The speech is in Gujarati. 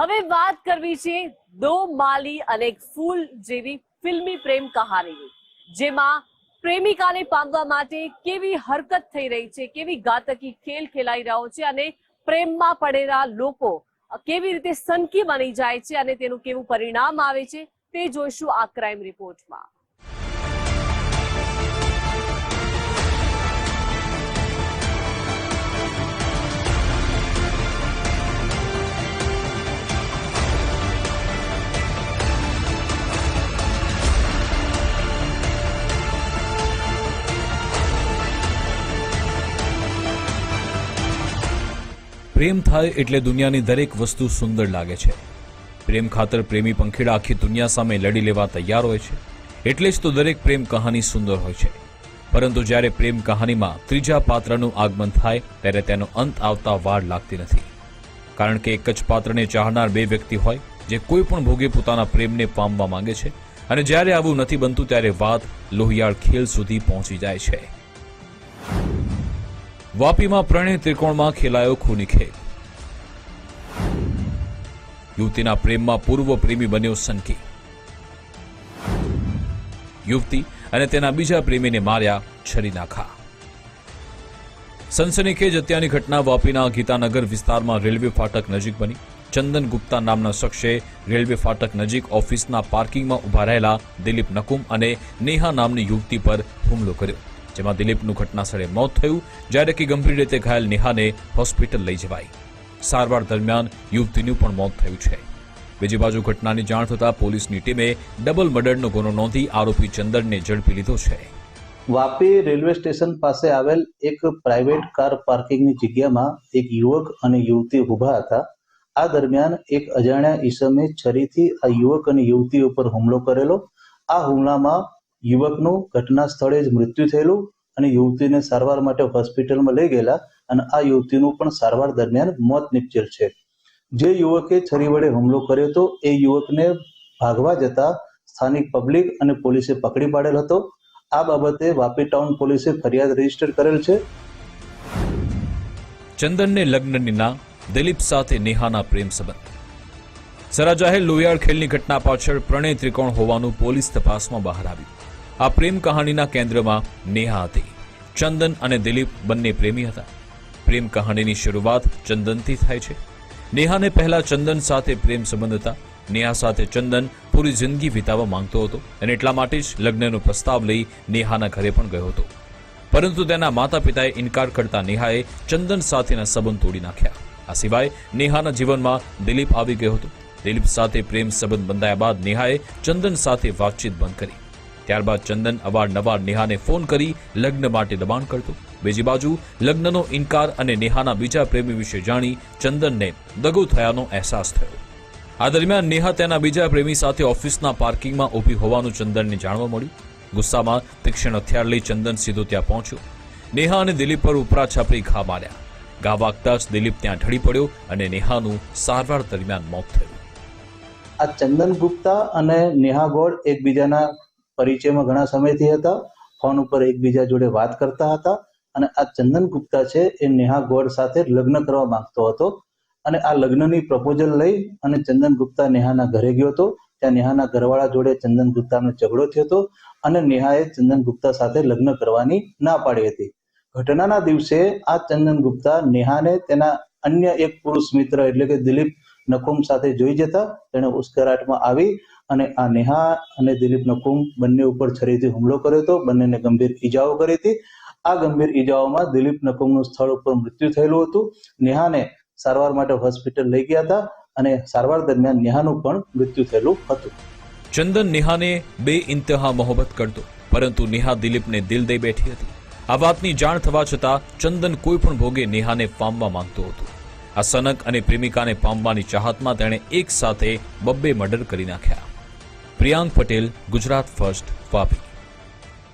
હવે વાત કરવી છે દો માલી અને એક ફૂલ જેવી ફિલ્મી પ્રેમ કહાનીની જેમાં પ્રેમિકાને પામવા માટે કેવી હરકત થઈ રહી છે, કેવી ઘાતકી ખેલ ખેલાઈ રહ્યો છે અને પ્રેમમાં પડેલા લોકો કેવી રીતે સનકી બની જાય છે અને તેનું કેવું પરિણામ આવે છે, તે જોઈશું આ ક્રાઇમ રિપોર્ટમાં. પ્રેમ થાય એટલે દુનિયાની દરેક વસ્તુ સુંદર લાગે છે. પ્રેમ ખાતર પ્રેમી પંખીડા આખી દુનિયા સામે લડી લેવા તૈયાર હોય છે. એટલે જ તો દરેક પ્રેમ કહાની સુંદર હોય છે. પરંતુ જ્યારે પ્રેમ કહાનીમાં ત્રીજા પાત્રનું આગમન થાય, ત્યારે તેનો અંત આવતા વાર લાગતી નથી. કારણ કે એક જ પાત્રને ચાહનાર બે વ્યક્તિ હોય, જે કોઈ પણ ભોગે પોતાના પ્રેમને પામવા માંગે છે અને જ્યારે આવું નથી બનતું, ત્યારે વાત લોહિયાળ ખેલ સુધી પહોંચી જાય છે. વાપીમાં પ્રણય ત્રિકોણમાં ખેલાયો ખૂની ખેલ. યુવતીના પ્રેમમાં પૂર્વ પ્રેમી બન્યો સનકી યુવતી અને તેના બીજા પ્રેમીને માર્યા છરી નાખા સનસનીખેજ હત્યાની ઘટના વાપીના ગીતાનગર વિસ્તારમાં રેલવે ફાટક નજીક બની. ચંદન ગુપ્તા નામના શખ્સે રેલવે ફાટક નજીક ઓફિસના પાર્કિંગમાં ઊભા રહેલા દિલીપ નકુમ અને નેહા નામની યુવતી પર હુમલો કર્યો. જેમાં દિલીપનું ઘટનાસ્થળે મોત થયું, જ્યારે કે ગંભીર રીતે ઘાયલ નેહાને હોસ્પિટલ લઈ જવાઈ. સારવાર દરમિયાન યુવતીનું પણ મોત થયું છે. બીજી બાજુ ઘટનાની જાણ થતાં પોલીસની ટીમે ડબલ મર્ડરનો ગુનો નોંધી આરોપી ચંદનને ઝડપી લીધો છે. વાપી રેલવે સ્ટેશન પાસે આવેલ એક પ્રાઇવેટ કાર પાર્કિંગની જગ્યામાં એક યુવક અને યુવતી ઊભા હતા. આ દરમિયાન એક અજાણ્યા ઈસમે છરીથી આ યુવક અને યુવતી ઉપર હુમલો કરેલો. આ હુમલામાં યુવકનું ઘટના સ્થળે જ મૃત્યુ થયેલું અને યુવતીને સારવાર માટે હોસ્પિટલમાં લઈ ગયેલા અને આ યુવતીનું પણ સારવાર દરમિયાન મોત નિપજેલ છે. જે યુવકે છરી વડે હુમલો કર્યો હતો, એ યુવકને ભાગવા જતા સ્થાનિક પબ્લિક અને પોલીસે પકડી પાડેલ હતો. આ બાબતે વાપી ટાઉન પોલીસે ફરિયાદ રજિસ્ટર કરેલ છે. ચંદનને લગ્નની ના, દિલીપ સાથે નેહાના પ્રેમ સંબંધ. સરાજાહેર લોહિયાળ ખેલની ઘટના પાછળ પ્રણય ત્રિકોણ હોવાનું પોલીસ તપાસમાં બહાર આવ્યું. આ પ્રેમ કહાણીના કેન્દ્રમાં નેહા હતી. ચંદન અને દિલીપ બંને પ્રેમી હતા. પ્રેમ કહાણીની શરૂઆત ચંદનથી થાય છે. નેહાને પહેલા ચંદન સાથે પ્રેમ સંબંધ હતા. નેહા સાથે ચંદન પૂરી જિંદગી વિતાવવા માંગતો હતો અને એટલા માટે જ લગ્નનો પ્રસ્તાવ લઈ નેહાના ઘરે પણ ગયો હતો. પરંતુ તેના માતા પિતાએ ઇનકાર કરતા નેહાએ ચંદન સાથેના સંબંધ તોડી નાખ્યા. આ સિવાય નેહાના જીવનમાં દિલીપ આવી ગયો હતો. દિલીપ સાથે પ્રેમ સંબંધ બંધાયા બાદ નેહાએ ચંદન સાથે વાતચીત બંધ કરી. ત્યારબાદ ચંદન અવારનવાર નેહાને ફોન કરી લગ્ન માટે દબાણ કરતો. બીજી બાજુ લગ્નનો ઇનકાર અને નેહાના બીજા પ્રેમી વિશે જાણી ચંદનને દગો થયાનો અહેસાસ થયો. આ દરમિયાન નેહા તેના બીજા પ્રેમી સાથે ઓફિસના પાર્કિંગમાં ઊભી હોવાનું ચંદનને જાણવા મળ્યું. ગુસ્સામાં તીક્ષ્ણ હથિયાર લઈ ચંદન સીધો ત્યાં પહોંચ્યો. નેહા અને દિલીપ પર ઉપરા છાપરી ઘા માર્યા. ઘા વાગતા જ દિલીપ ત્યાં ઢળી પડ્યો અને નેહાનું સારવાર દરમિયાન મોત થયું. આ ચંદન ગુપ્તા અને નેહા ગોળ એકબીજાના પરિચયમાં ઘણા સમયથી હતા. ફોન ઉપર એકબીજા જોડે વાત કરતા હતા અને આ ચંદન ગુપ્તા છે એ નેહા ગોળ સાથે લગ્ન કરવા માંગતો હતો. અને આ લગ્નની પ્રપોઝલ લઈ અને ચંદન ગુપ્તા નેહાના ઘરે ગયો હતો. ત્યાં નેહાના ઘરવાળા જોડે ચંદન ગુપ્તાનો ઝઘડો થયો હતો અને નેહાએ ચંદન ગુપ્તા સાથે લગ્ન કરવાની ના પાડી હતી. ઘટનાના દિવસે આ ચંદન ગુપ્તા નેહાને તેના અન્ય એક પુરુષ મિત્ર એટલે કે દિલીપ નકુમ સાથે જોઈ જતા તેણે ઉશ્કેરાટમાં આવી અને આ નેહા અને દિલીપ નકુમ બંને ઉપર છરીથી હુમલો કર્યો હતો. બંનેને ગંભીર ઈજાઓ કરી હતી. આ ગંભીર ઈજાઓમાં દિલીપ નકુમનું સ્થળ ઉપર મૃત્યુ થયેલું હતું. નેહાને સારવાર માટે હોસ્પિટલ લઈ ગયા હતા અને સારવાર દરમિયાન નેહાનું પણ મૃત્યુ થયેલું હતું. ચંદન નેહાને બે ઇન્તહા મોહબ્બત કરતો, પરંતુ નેહા દિલીપને દિલ દઈ બેઠી હતી. આ વાતની જાણ થવા છતાં ચંદન કોઈ પણ ભોગે નેહાને પામવા માંગતો હતો. આ સનક અને પ્રેમિકાને પામવાની ચાહતમાં તેણે એક સાથે બબ્બે મર્ડર કરી નાખ્યા. પ્રિયાંક પટેલ ગુજરાત ફર્સ્ટ વાપી.